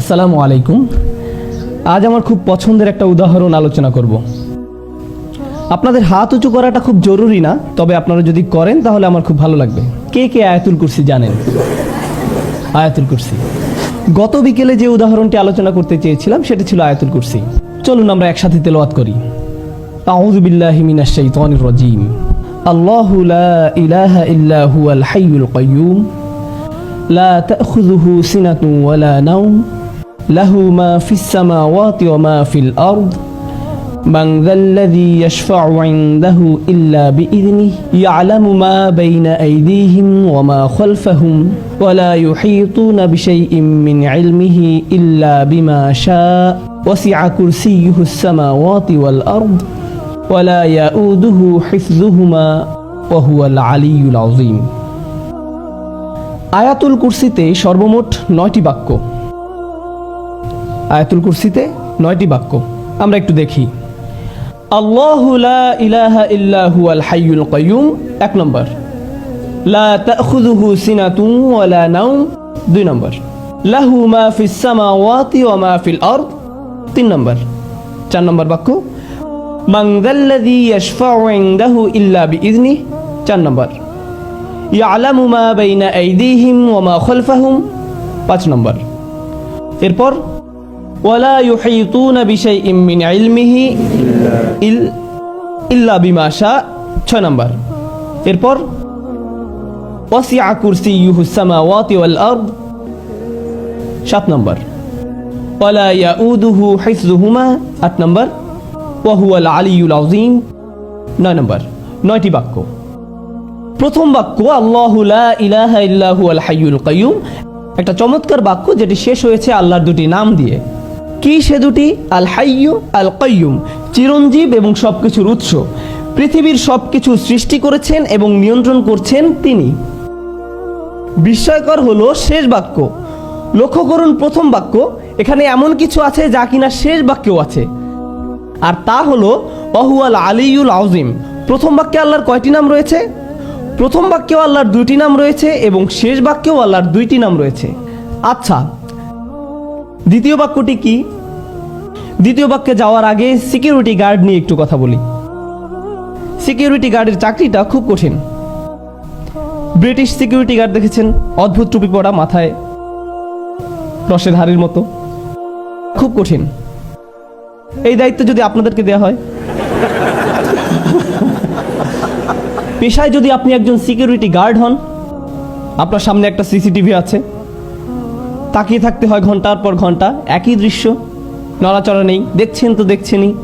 আসসালামু আলাইকুম। আজ আমার খুব পছন্দের একটা উদাহরণ আলোচনা করব। আপনাদের হাত উঁচু করাটা খুব জরুরি না, তবে আপনারা যদি করেন তাহলে আমার খুব ভালো লাগবে। কে কে আয়াতুল কুরসি জানেন? আয়াতুল কুরসি। গত বিকেলে যে উদাহরণটি আলোচনা করতে চেয়েছিলাম, সেটা ছিল আয়াতুল কুরসি। চলুন আমরা একসাথে তেলোয়াত করি। আউযু বিল্লাহি মিনাশ শাইতানির রাজিম। লা ইলাহা ইল্লা হুয়াল হাইয়ুল কাইয়্যুম লা نوم له ما في السماوات وما في الأرض من ذا الذي يشفع عنده إلا بإذنه يعلم ما بين أيديهم وما خلفهم ولا يحيطون بشيء من علمه إلا بما شاء وسع كرسيه السماوات والأرض ولا يؤوده حفظهما وهو العلي العظيم আয়াতুল কুরসিতে সর্বমোট নয়টি বাক্য আয়াতুল কুরসিতে নয়টি বাক্য। আমরা একটু দেখি। আল্লাহু ইলাহা ইল্লা হুয়াল হাইয়ুল কাইয়ুম, এক নম্বর। লা তাখুযুহু সিনাতুন ওয়ালা নাওম, দুই নম্বর। লাহু মা ফিস সামাওয়াতি ওয়া মা ফিল তিন নম্বর। চার নম্বর বাক্য। মান যাল্লাযী ইয়াশফাউ ইনদাহু ইল্লা বিইذনিহি চার নম্বর। ইয়ালামু মা বাইনা আইদিহিম ওয়া মা খালফাহুম, পাঁচ নম্বর। এরপর ওয়ালা ইউহিতুনা বিশাইইম মিন ইলমিহি ইল, ইল্লা বিমা শা, ছয় নম্বর। এরপর, ওয়াসিআ কুরসিয়ুহুস সামাওয়াতি ওয়াল আরদ, সাত নম্বর। ওয়ালা ইয়াউদুহু হিফযুহুমা, আট নম্বর। ওয়া হুয়াল আলিয়ুল আযীম, নয় নম্বর। নয়টি বাক্য। প্রথম বাক্য, আল্লাহু ইলাহা ইল্লাহু আল হাইয়ুল কাইয়ুম। একটা চমৎকার বাক্য যেটি শেষ হয়েছে আল্লাহর দুটি নাম দিয়ে। কি সে দুটি? আল হাইয়ু আল কাইয়ুম চিরঞ্জীব এবং সবকিছুর উৎস। পৃথিবীর সবকিছু সৃষ্টি করেছেন এবং নিয়ন্ত্রণ করছেন তিনি। বিস্ময়কর হলো শেষ বাক্য। লক্ষ্য করুন প্রথম বাক্য। এখানে এমন কিছু আছে যা কিনা শেষ বাক্যও আছে। আর তা হলো, অহুয়াল আলিউল আউজিম প্রথম বাক্যে আল্লাহর কয়টি নাম রয়েছে? প্রথম বাক্যেও আল্লাহর দুইটি নাম রয়েছে এবং শেষ বাক্যেও আল্লাহর দুইটি নাম রয়েছে। আচ্ছা দ্বিতীয় বাক্যটি কি? দ্বিতীয় বাক্যে যাওয়ার আগে সিকিউরিটি গার্ড নিয়ে একটু কথা বলি। সিকিউরিটি গার্ডের চাকরিটা খুব কঠিন। ব্রিটিশ সিকিউরিটি গার্ড দেখেছেন, অদ্ভুত টুপি পরা, মাথায় রসের হাড়ির মতো। খুব কঠিন। এই দায়িত্ব যদি আপনাদেরকে দেওয়া হয়। পেশায় যদি আপনি একজন সিকিউরিটি গার্ড হন, আপনার সামনে একটা সিসিটিভি আছে। তাকিয়ে থাকতে হয় ঘণ্টার পর ঘণ্টা। একই দৃশ্য। নড়াচড়া নেই। দেখছেন তো দেখছেনই।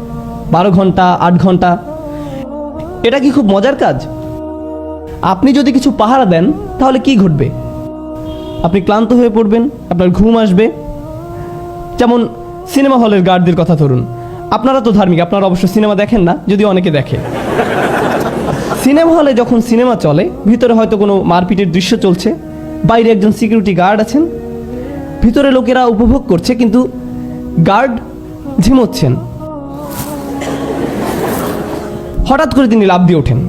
বারো ঘণ্টা, আট ঘণ্টা। এটা কি খুব মজার কাজ? আপনি যদি কিছু পাহারা দেন, তাহলে কি ঘটবে? আপনি ক্লান্ত হয়ে পড়বেন, আপনার ঘুম আসবে। যেমন সিনেমা হলের গার্ডদের কথা ধরুন। আপনারা তো ধার্মিক, আপনারা অবশ্য সিনেমা দেখেন না, যদি অনেকে দেখে। সিনেমা হলে যখন সিনেমা চলে, ভিতরে হয়তো কোনো মারপিটের দৃশ্য চলছে। বাইরে একজন সিকিউরিটি গার্ড আছেন। ভিতরে লোকেরা উপভোগ করছে, কিন্তু গার্ড ঝিমোচ্ছেন। হঠাৎ করে তিনি লাভ দিয়ে ওঠেন।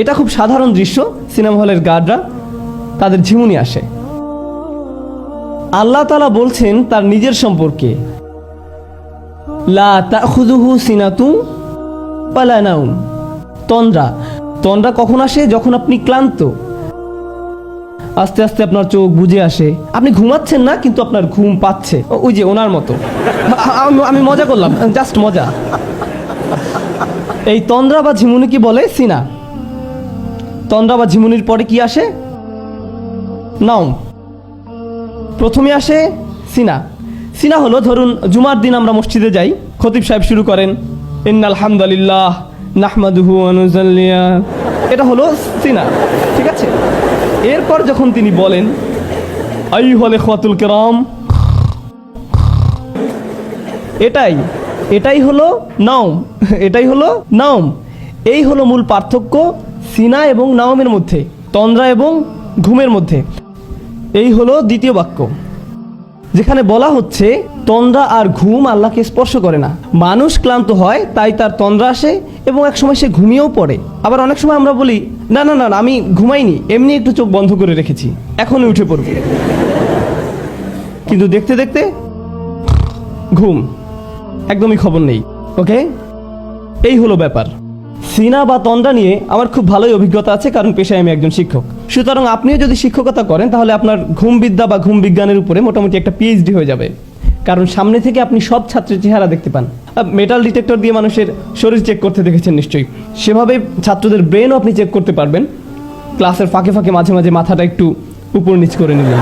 এটা খুব সাধারণ দৃশ্য, সিনেমা হলের গার্ডরা তাদের ঝিমুনি আসে। আল্লাহ তালা বলছেন, তার নিজের সম্পর্কে, লা সিনাতু তন্দ্রা তন্দ্রা কখন আসে? যখন আপনি ক্লান্ত আস্তে আস্তে আপনার চোখ বুঝে আসে। আপনি ঘুমাচ্ছেন না, কিন্তু আপনার ঘুম পাচ্ছে। ওই যে ওনার মতো। আমি- মজা করলাম, জাস্ট মজা। এই তন্দ্রা বা ঝিমুনি কি বলে? সিনা। তন্দ্রা বা ঝিমুনির পরে কি আসে? নাও প্রথমে আসে সিনা। সিনা হলো, ধরুন, জুমার দিন আমরা মসজিদে যাই, খতিব সাহেব শুরু করেন ইন্নাল হামদালিল্লাহ নাহমাদুহু অনুজাল্লিয়া এটা হলো সিনা, ঠিক আছে? এরপর যখন তিনি বলেন আই হলে খাতুল কেরাম, এটাই এটাই হলো নাওম, এটাই হলো নাওম। এই হলো মূল পার্থক্য সিনা এবং নাওমের মধ্যে, তন্দ্রা এবং ঘুমের মধ্যে। এই হলো দ্বিতীয় বাক্য। যেখানে বলা হচ্ছে, তন্দ্রা আর ঘুম আল্লাহকে স্পর্শ করে না। মানুষ ক্লান্ত হয়, তাই তার তন্দ্রা আসে এবং এক সময় সে ঘুমিয়েও পড়ে। আবার অনেক সময় আমরা বলি, না না না, আমি ঘুমাইনি, এমনি একটু চোখ বন্ধ করে রেখেছি, এখনই উঠে পড়ব। কিন্তু দেখতে দেখতে, ঘুম, একদমই খবর নেই ওকে এই হলো ব্যাপার। সিনা বা তন্দ্রা নিয়ে আমার খুব ভালোই অভিজ্ঞতা আছে, কারণ পেশায় আমি একজন শিক্ষক। সুতরাং আপনিও যদি শিক্ষকতা করেন, তাহলে আপনার ঘুম বিদ্যা বা ঘুম বিজ্ঞানের উপরে মোটামুটি একটা পিএইচডি হয়ে যাবে। কারণ সামনে থেকে আপনি সব ছাত্রের চেহারা দেখতে পান। মেটাল ডিটেক্টর দিয়ে মানুষের শরীর চেক করতে দেখেছেন নিশ্চয়ই। সেভাবে ছাত্রদের ব্রেনও আপনি চেক করতে পারবেন। ক্লাসের ফাঁকে ফাঁকে মাঝে মাঝে মাথাটা একটু উপর নিচ করে নিলেন।